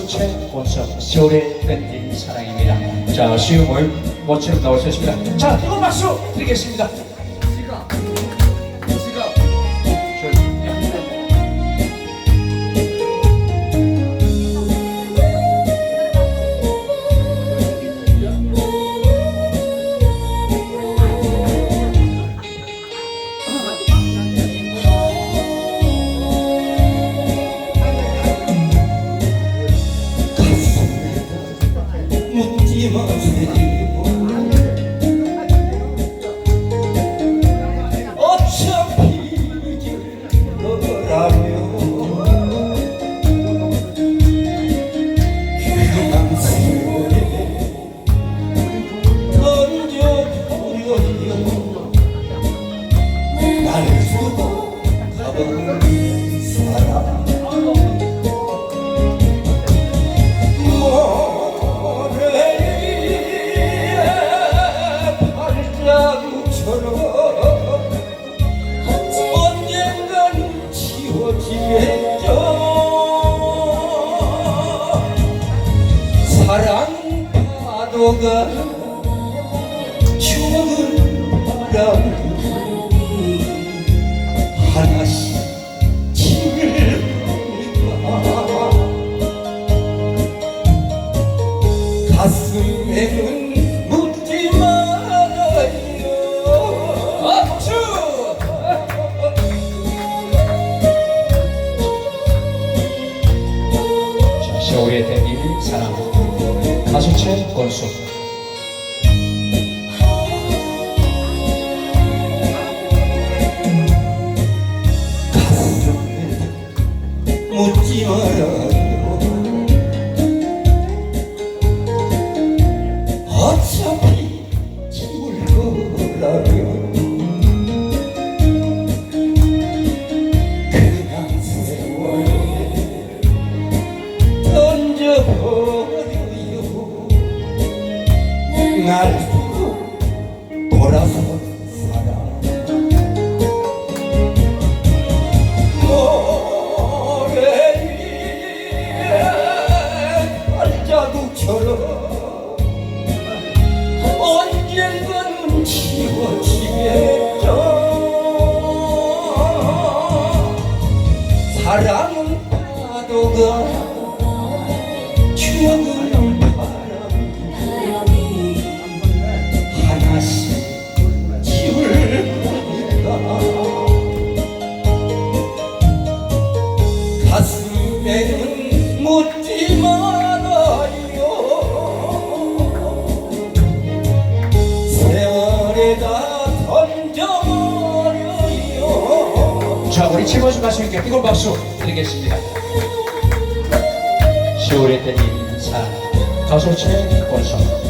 최원석 세월의 밴딩 사랑입니다. 자 시음을 모처럼 있습니다. 자 이거 박수 드리겠습니다. 지워지겠죠. 사랑 파도가 자 세월의 밴딩 사랑 가수 최원석 날 돌아서 살아. 모래 위에 발자국처럼 언젠가는 지워지겠죠. 사랑은 파도가 가슴에는 묻지 말아요 세월에다 던져버려요 자 우리 최원석 가수님께 뜨거운 박수 드리겠습니다. 세월의 밴딩 사랑 가수 최원석